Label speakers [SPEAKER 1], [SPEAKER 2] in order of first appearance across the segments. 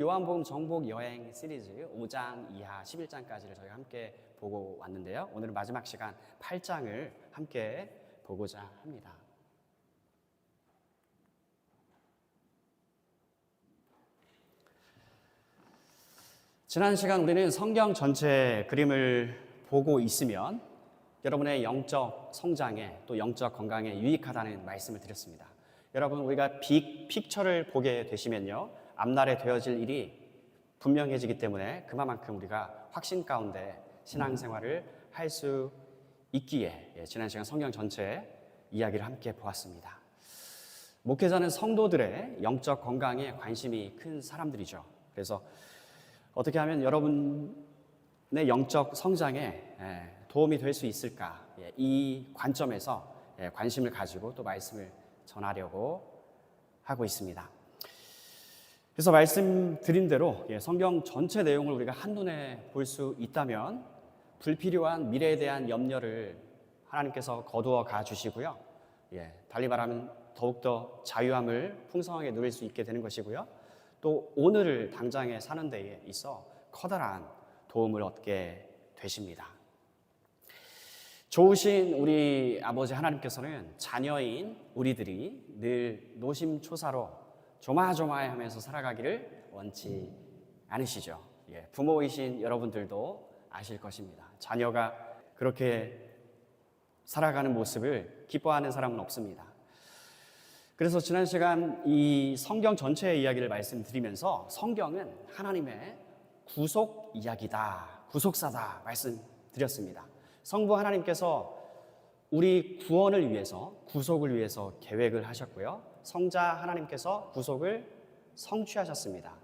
[SPEAKER 1] 요한복음 정복 여행 시리즈 5장 이하 11장까지를 저희가 함께 보고 왔는데요. 오늘은 마지막 시간 8장을 함께 보고자 합니다. 지난 시간 우리는 성경 전체 그림을 보고 있으면 여러분의 영적 성장에 또 영적 건강에 유익하다는 말씀을 드렸습니다. 여러분 우리가 빅 픽처를 보게 되시면요. 앞날에 되어질 일이 분명해지기 때문에 그만큼 우리가 확신 가운데 신앙생활을 할 수 있기에 예, 지난 시간 성경 전체 이야기를 함께 보았습니다. 목회자는 성도들의 영적 건강에 관심이 큰 사람들이죠. 그래서 어떻게 하면 여러분의 영적 성장에 예, 도움이 될 수 있을까? 예, 이 관점에서 예, 관심을 가지고 또 말씀을 전하려고 하고 있습니다. 그래서 말씀드린 대로 예, 성경 전체 내용을 우리가 한눈에 볼 수 있다면 불필요한 미래에 대한 염려를 하나님께서 거두어 가 주시고요. 예, 달리 말하면 더욱더 자유함을 풍성하게 누릴 수 있게 되는 것이고요. 또 오늘을 당장에 사는 데에 있어 커다란 도움을 얻게 되십니다. 좋으신 우리 아버지 하나님께서는 자녀인 우리들이 늘 노심초사로 조마조마하면서 살아가기를 원치 않으시죠. 예, 부모이신 여러분들도 아실 것입니다. 자녀가 그렇게 살아가는 모습을 기뻐하는 사람은 없습니다. 그래서 지난 시간 이 성경 전체의 이야기를 말씀드리면서 성경은 하나님의 구속 이야기다, 구속사다 말씀드렸습니다. 성부 하나님께서 우리 구원을 위해서, 구속을 위해서 계획을 하셨고요. 성자 하나님께서 구속을 성취하셨습니다.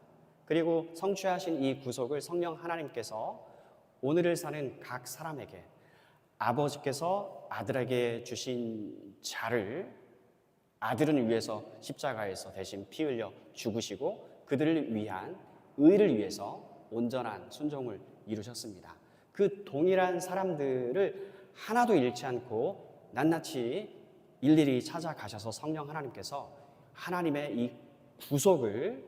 [SPEAKER 1] 그리고 성취하신 이 구속을 성령 하나님께서 오늘을 사는 각 사람에게 아버지께서 아들에게 주신 자를 아들은 위해서 십자가에서 대신 피 흘려 죽으시고 그들을 위한 의를 위해서 온전한 순종을 이루셨습니다. 그 동일한 사람들을 하나도 잃지 않고 낱낱이 일일이 찾아가셔서 성령 하나님께서 하나님의 이 구속을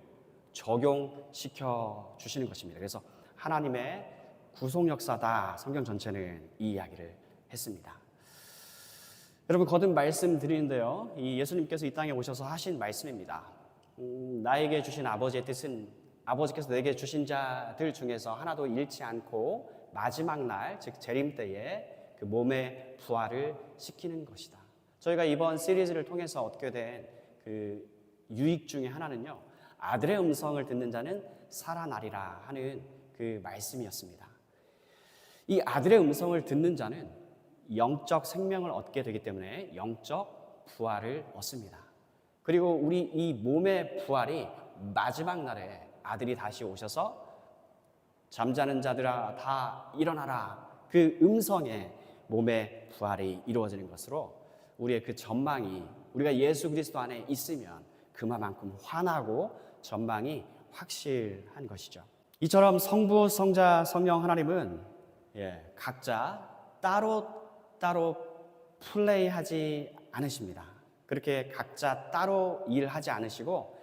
[SPEAKER 1] 적용시켜 주시는 것입니다. 그래서 하나님의 구속 역사다 성경 전체는 이 이야기를 했습니다. 여러분 거듭 말씀드리는데요. 이 예수님께서 이 땅에 오셔서 하신 말씀입니다. 음, 나에게 주신 아버지의 뜻은 아버지께서 내게 주신 자들 중에서 하나도 잃지 않고 마지막 날, 즉 재림 때에 그 몸의 부활을 시키는 것이다. 저희가 이번 시리즈를 통해서 얻게 된 그 유익 중에 하나는요. 아들의 음성을 듣는 자는 살아나리라 하는 그 말씀이었습니다. 이 아들의 음성을 듣는 자는 영적 생명을 얻게 되기 때문에 영적 부활을 얻습니다. 그리고 우리 이 몸의 부활이 마지막 날에 아들이 다시 오셔서 잠자는 자들아 다 일어나라 그 음성에 몸의 부활이 이루어지는 것으로 우리의 그 전망이 우리가 예수 그리스도 안에 있으면 그만큼 환하고 전망이 확실한 것이죠. 이처럼 성부, 성자, 성령 하나님은 예, 각자 따로 따로 플레이하지 않으십니다. 그렇게 각자 따로 일하지 않으시고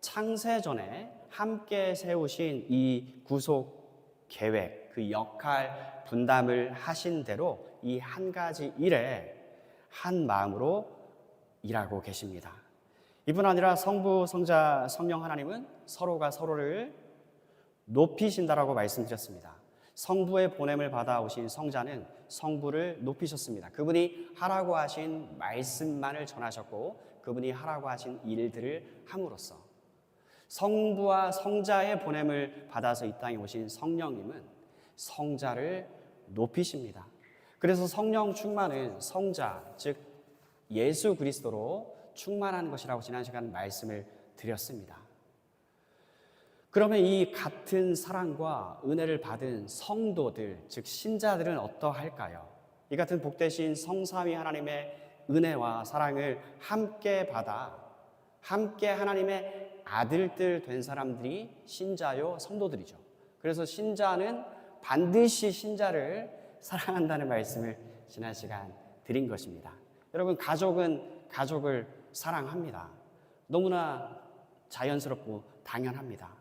[SPEAKER 1] 창세 전에 함께 세우신 이 구속 계획, 그 역할 분담을 하신 대로 이 한 가지 일에 한 마음으로 일하고 계십니다. 이뿐 아니라 성부, 성자, 성령 하나님은 서로가 서로를 높이신다라고 말씀드렸습니다. 성부의 보냄을 받아오신 성자는 성부를 높이셨습니다. 그분이 하라고 하신 말씀만을 전하셨고 그분이 하라고 하신 일들을 함으로써 성부와 성자의 보냄을 받아서 이 땅에 오신 성령님은 성자를 높이십니다. 그래서 성령 충만은 성자, 즉 예수 그리스도로 충만한 것이라고 지난 시간 말씀을 드렸습니다. 그러면 이 같은 사랑과 은혜를 받은 성도들, 즉 신자들은 어떠할까요? 이 같은 복되신 성삼위 하나님의 은혜와 사랑을 함께 받아 함께 하나님의 아들들 된 사람들이 신자요 성도들이죠. 그래서 신자는 반드시 신자를 사랑한다는 말씀을 지난 시간 드린 것입니다. 여러분 가족은 가족을 사랑합니다. 너무나 자연스럽고 당연합니다.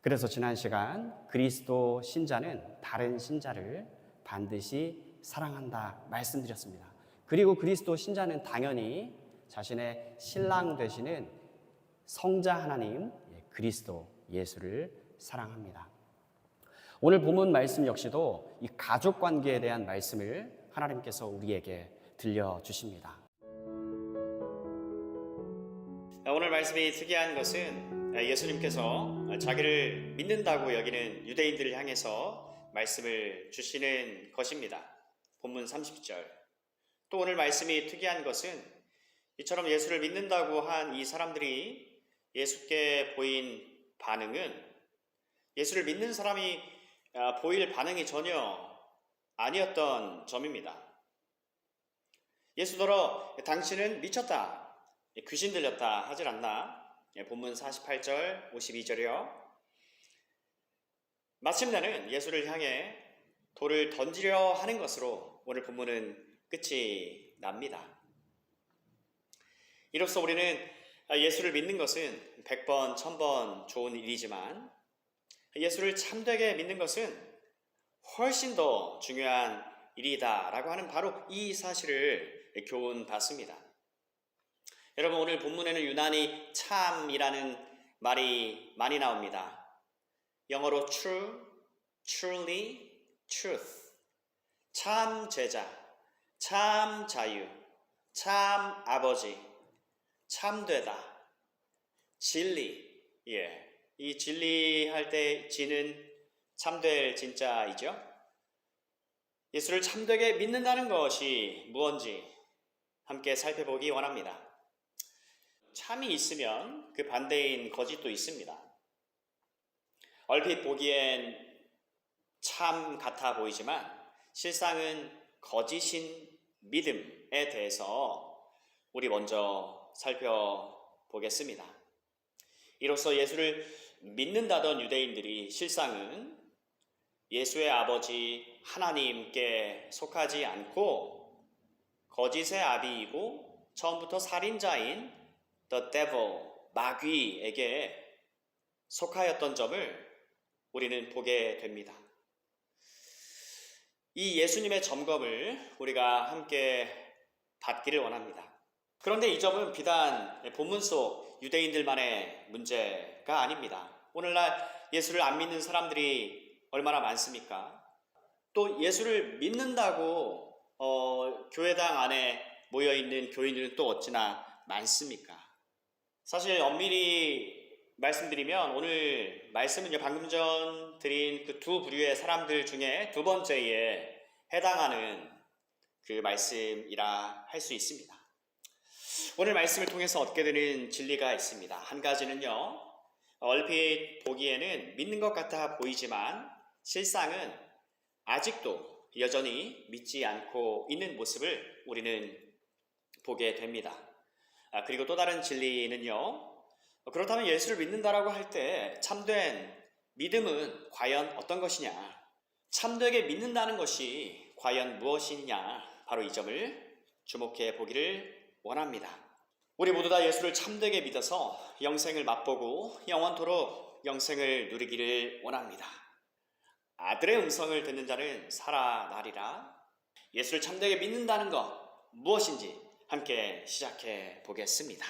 [SPEAKER 1] 그래서 지난 시간 그리스도 신자는 다른 신자를 반드시 사랑한다 말씀드렸습니다. 그리고 그리스도 신자는 당연히 자신의 신랑 되시는 성자 하나님 예, 그리스도 예수를 사랑합니다. 오늘 본문 말씀 역시도 이 가족 관계에 대한 말씀을 하나님께서 우리에게 들려 주십니다. 오늘 말씀이 특이한 것은 예수님께서 자기를 믿는다고 여기는 유대인들을 향해서 말씀을 주시는 것입니다. 본문 30절. 또 오늘 말씀이 특이한 것은 이처럼 예수를 믿는다고 한 이 사람들이 예수께 보인 반응은 예수를 믿는 사람이 아, 보일 반응이 전혀 아니었던 점입니다. 예수더러 당신은 미쳤다. 귀신 들렸다 하질 않나? 예, 본문 48절, 52절이요. 마침내는 예수를 향해 돌을 던지려 하는 것으로 오늘 본문은 끝이 납니다. 이로써 우리는 예수를 믿는 것은 100번, 1000번 좋은 일이지만 예수를 참되게 믿는 것은 훨씬 더 중요한 일이다라고 하는 바로 이 사실을 교훈 받습니다. 여러분 오늘 본문에는 유난히 참이라는 말이 많이 나옵니다. 영어로 true, truly, truth. 참 제자, 참 자유, 참 아버지, 참되다, 진리. 예. 이 진리 할 때 지는 참될 진짜이죠. 예수를 참되게 믿는다는 것이 무언지 함께 살펴보기 원합니다. 참이 있으면 그 반대인 거짓도 있습니다. 얼핏 보기엔 참 같아 보이지만 실상은 거짓인 믿음에 대해서 우리 먼저 살펴보겠습니다. 이로써 예수를 믿는다던 유대인들이 실상은 예수의 아버지 하나님께 속하지 않고 거짓의 아비이고 처음부터 살인자인 the devil 마귀에게 속하였던 점을 우리는 보게 됩니다. 이 예수님의 점검을 우리가 함께 받기를 원합니다. 그런데 이 점은 비단 본문 속 유대인들만의 문제가 아닙니다. 오늘날 예수를 안 믿는 사람들이 얼마나 많습니까? 또 예수를 믿는다고 어, 교회당 안에 모여 있는 교인들은 또 어찌나 많습니까? 사실 엄밀히 말씀드리면 오늘 말씀은요 방금 전 드린 그 두 부류의 사람들 중에 두 번째에 해당하는 그 말씀이라 할 수 있습니다. 오늘 말씀을 통해서 얻게 되는 진리가 있습니다. 한 가지는요 얼핏 보기에는 믿는 것 같아 보이지만 실상은 아직도 여전히 믿지 않고 있는 모습을 우리는 보게 됩니다. 아, 그리고 또 다른 진리는요. 그렇다면 예수를 믿는다라고 할 때 참된 믿음은 과연 어떤 것이냐? 참되게 믿는다는 것이 과연 무엇이냐? 바로 이 점을 주목해 보기를 원합니다. 우리 모두 다 예수를 참되게 믿어서 영생을 맛보고 영원토록 영생을 누리기를 원합니다. 아들의 음성을 듣는 자는 살아나리라. 예수를 참되게 믿는다는 것 무엇인지 함께 시작해 보겠습니다.